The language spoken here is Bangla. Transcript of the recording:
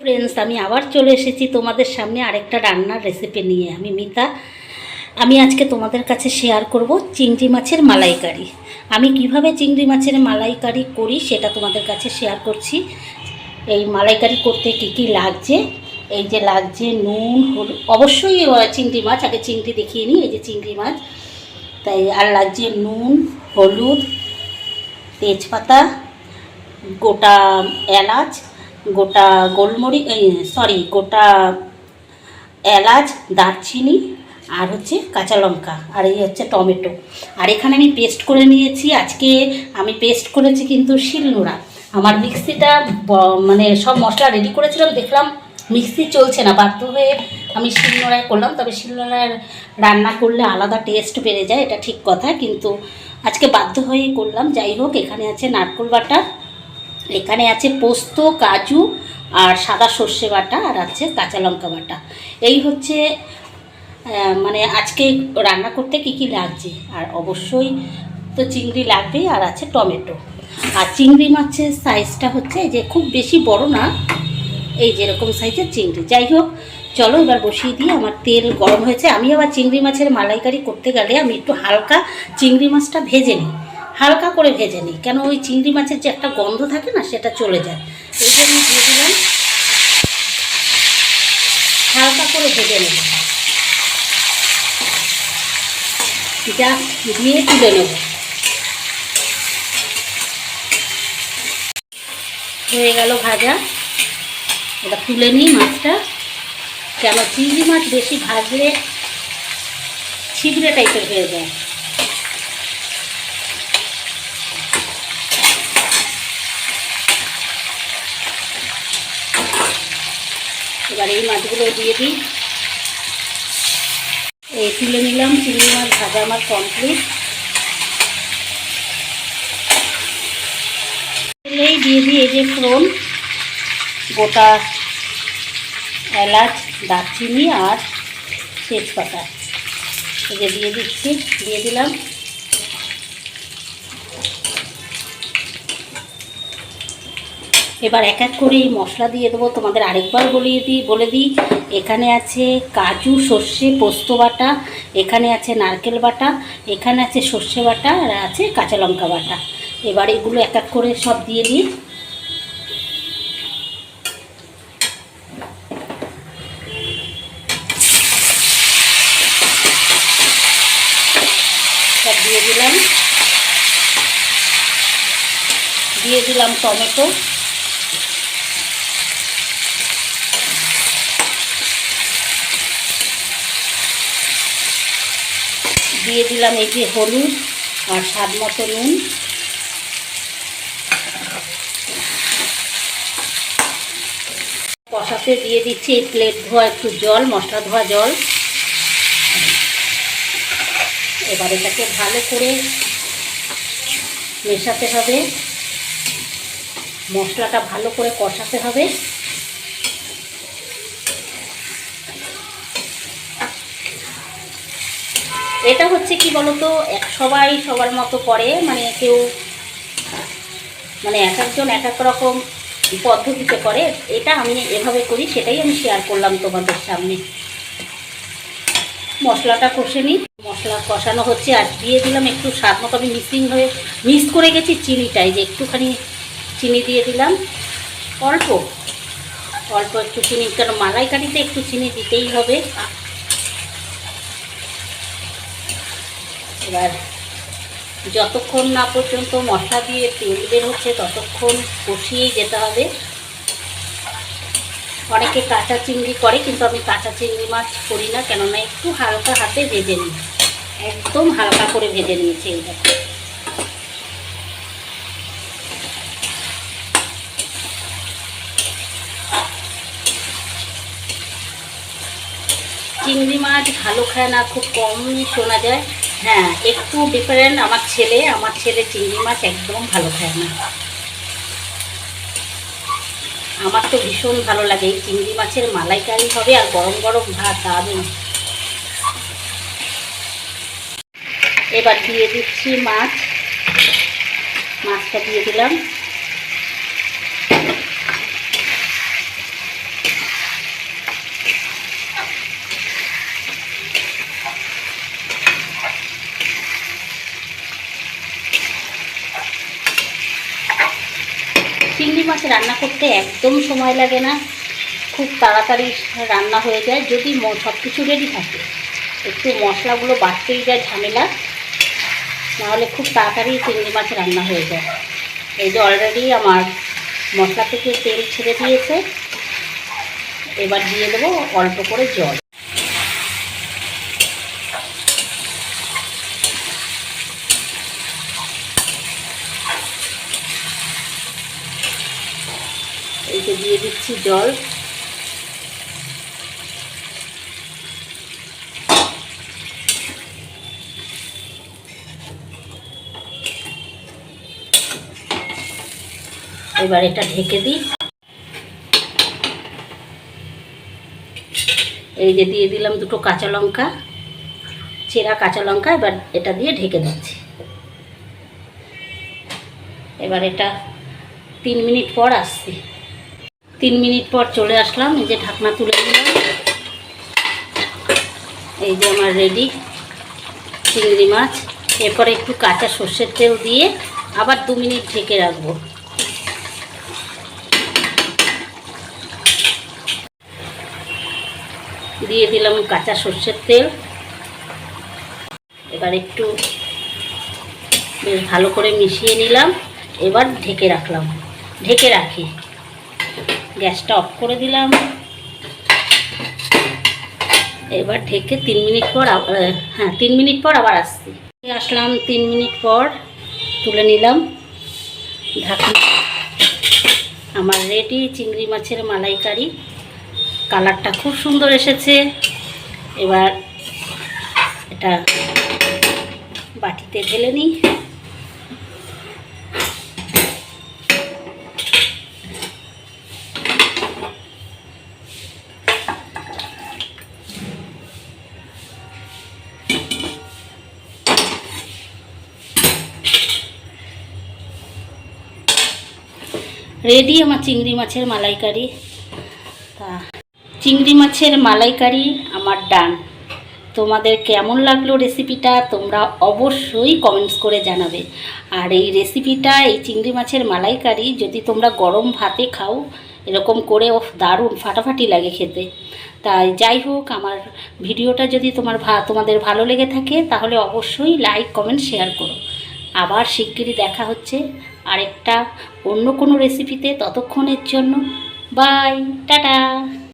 ফ্রেন্ডস আমি আবার চলে এসেছি তোমাদের সামনে আরেকটা রান্নার রেসিপি নিয়ে। আমি মিতা। আমি আজকে তোমাদের কাছে শেয়ার করব চিংড়ি মাছের মালাইকারি। আমি কীভাবে চিংড়ি মাছের মালাইকারি করি সেটা তোমাদের কাছে শেয়ার করছি। এই মালাইকারি করতে কি কি লাগছে? এই যে লাগছে নুন, হলুদ, অবশ্যই চিংড়ি মাছ। আগে চিংড়ি দেখিয়ে নিই, এই যে চিংড়ি মাছ। তাই আর লাগছে নুন, হলুদ, তেজপাতা, গোটা এলাচ গোটা গোলমরিচ সরি গোটা এলাচ, দারচিনি আর হচ্ছে কাঁচা লঙ্কা আর এই হচ্ছে টমেটো। আর এখানে আমি পেস্ট করে নিয়েছি। আজকে আমি পেস্ট করেছি কিন্তু শিলনোড়া। আমার মিক্সিটা মানে সব মশলা রেডি করেছিলাম, দেখলাম মিক্সি চলছে না। বাধ্য হয়ে আমি শিলনোড়ায় করলাম। তবে শিলনোড়ায় রান্না করলে আলাদা টেস্ট বেড়ে যায়, এটা ঠিক কথা। কিন্তু আজকে বাধ্য হয়েই করলাম। যাই হোক, এখানে আছে নারকোল বাটা এখানে আছে পোস্ত, কাজু আর সাদা সর্ষে বাটা আর আছে কাঁচা লঙ্কা বাটা। এই হচ্ছে মানে আজকে রান্না করতে কি কি লাগছে? আর অবশ্যই তো চিংড়ি লাগবে আর আছে টমেটো। আর চিংড়ি মাছের সাইজটা হচ্ছে যে খুব বেশি বড় না, এই যেরকম সাইজের চিংড়ি। যাই হোক, চলো এবার বসিয়ে দিয়ে আমার তেল গরম হয়েছে। আমি আবার চিংড়ি মাছের মালাইকারি করতে গেলে আমি একটু হালকা চিংড়ি মাছটা ভেজে নিই। হালকা করে ভেজে নিই। কেন ওই চিংড়ি মাছের যে একটা গন্ধ থাকে না, সেটা চলে যায়। এই জন্য দিয়ে দিলাম। হালকা করে ভেজে নেব। জাস্ট দিয়ে তুলে নেব। হয়ে গেল ভাজা। এটা তুলে নিই মাছটা। কেন চিংড়ি মাছ বেশি ভাজলে ছিবড়ে টাইপের হয়ে যায়। এবার এই মাছগুলো দিয়ে দিই। এই তুলে নিলাম চিংড়ি মাছ ভাজা আমার কমপ্লিট তুলেই দিয়ে দিই এই যে ফোড়ন, গোটা এলাচ, দারচিনি আর তেজপাতা। এই যে দিয়ে দিচ্ছি, দিয়ে দিলাম। এবার এক এক করে এই মশলা দিয়ে দেবো। তোমাদের আরেকবার বলিয়ে দিই, বলে দিই। এখানে আছে কাজু, সর্ষে, পোস্ত বাটা, এখানে আছে নারকেল বাটা, এখানে আছে সর্ষে বাটা, আর আছে কাঁচা লঙ্কা বাটা। এবার এগুলো এক এক করে সব দিয়ে দিই। সব দিয়ে দিলাম। দিয়ে দিলাম টমেটো। দিয়ে দিলাম এই যে হলুদ আর স্বাদ মতো নুন। কষাতে দিয়ে দিচ্ছি এই প্লেট ধোয়া একটু জল, মশলা ধোয়া জল। এবার এটাকে ভালো করে মেশাতে হবে। মশলাটা ভালো করে কষাতে হবে। এটা হচ্ছে কি বলতো, এক সবাই সবার মতো করে মানে কেউ মানে এক একজন এক এক রকম পদ্ধতিতে করে। এটা আমি এভাবে করি, সেটাই আমি শেয়ার করলাম তোমাদের সামনে। মশলাটা কষে নিই। মশলা কষানো হচ্ছে, আর দিয়ে দিলাম একটু স্বাদ মতো। আমি মিক্সিং হয়ে মিক্স করে গেছি চিনিটাই, যে একটুখানি চিনি দিয়ে দিলাম। অল্প অল্প একটু চিনি, কারণ মালাইকারিতে একটু চিনি দিতেই হবে। এবার যতক্ষণ না পর্যন্ত মশলা দিয়ে তেল বের হচ্ছে, ততক্ষণ কষিয়েই যেতে হবে। অনেকে কাঁচা চিংড়ি করে, কিন্তু আমি কাঁচা চিংড়ি মাছ করি না, কেননা একটু হালকা হাতে ভেজে নিই। একদম হালকা করে ভেজে নিয়েছি এই দেখো। চিংড়ি মাছ ভালো খায় না, খুব কমই শোনা যায়। হ্যাঁ একটু ডিফারেন্ট আমার ছেলে আমার ছেলে চিংড়ি মাছ একদম ভালো খায় না। আমার তো ভীষণ ভালো লাগে, এই চিংড়ি মাছের মালাইকারি হবে আর গরম গরম ভাত, দারুণ। এবার দিয়ে দিচ্ছি মাছ। মাছটা দিয়ে দিলাম। রান্না করতে একদম সময় লাগে না। খুব তাড়াতাড়ি রান্না হয়ে যায়, যদি সব কিছু রেডি থাকে। একটু মশলাগুলো বাড়তেই যায় ঝামেলা, নাহলে খুব তাড়াতাড়ি চিংড়ি মাছ রান্না হয়ে যায়। এই যে অলরেডি আমার মশলা থেকে তেল ছেড়ে দিয়েছে, এবার দিয়ে দেবো অল্প করে জল এই যে দিয়ে দিচ্ছি জল। এবার এটা ঢেকে দিই। এই যে দিয়ে দিলাম দুটো কাঁচা লঙ্কা, চেরা কাঁচা লঙ্কা, এবার এটা দিয়ে ঢেকে দিচ্ছি। এবার এটা তিন মিনিট পর আসছি। তিন মিনিট পর চলে আসলাম, এই যে ঢাকনা তুলে নিলাম। এই যে আমার রেডি চিংড়ি মাছ। এরপরে একটু কাঁচা সর্ষের তেল দিয়ে আবার দু মিনিট ঢেকে রাখব। দিয়ে দিলাম কাঁচা সর্ষের তেল। এবার একটু বেশ ভালো করে মিশিয়ে নিলাম। এবার ঢেকে রাখলাম। ঢেকে রাখি। গ্যাসটা অফ করে দিলাম। এবার ঢেকে তিন মিনিট পর আবার হ্যাঁ তিন মিনিট পর আবার আসছি। আসলাম, তিন মিনিট পর তুলে নিলাম। ঢাকনা, আমার রেডি চিংড়ি মাছের মালাইকারি। কালারটা খুব সুন্দর এসেছে। এবার এটা বাটিতে ঢেলে নিই। রেডি আমার চিংড়ি মাছের মালাইকারি। তা, চিংড়ি মাছের মালাইকারি আমার ডান। তোমাদের কেমন লাগল রেসিপিটা তোমরা অবশ্যই কমেন্টস করে জানাবে। আর এই রেসিপিটা, এই চিংড়ি মাছের মালাইকারি যদি তোমরা গরম ভাতে খাও, এরকম করে ও দারুণ ফাটাফাটি লাগে খেতে। তাই যাই হোক, আমার ভিডিওটা যদি তোমার ভা, তোমাদের ভালো লেগে থাকে, তাহলে অবশ্যই লাইক, কমেন্ট, শেয়ার করো। আবার শিগগিরই দেখা হচ্ছে। আরেকটা অন্য কোনো রেসিপিতে ততক্ষণের জন্য। Bye tata.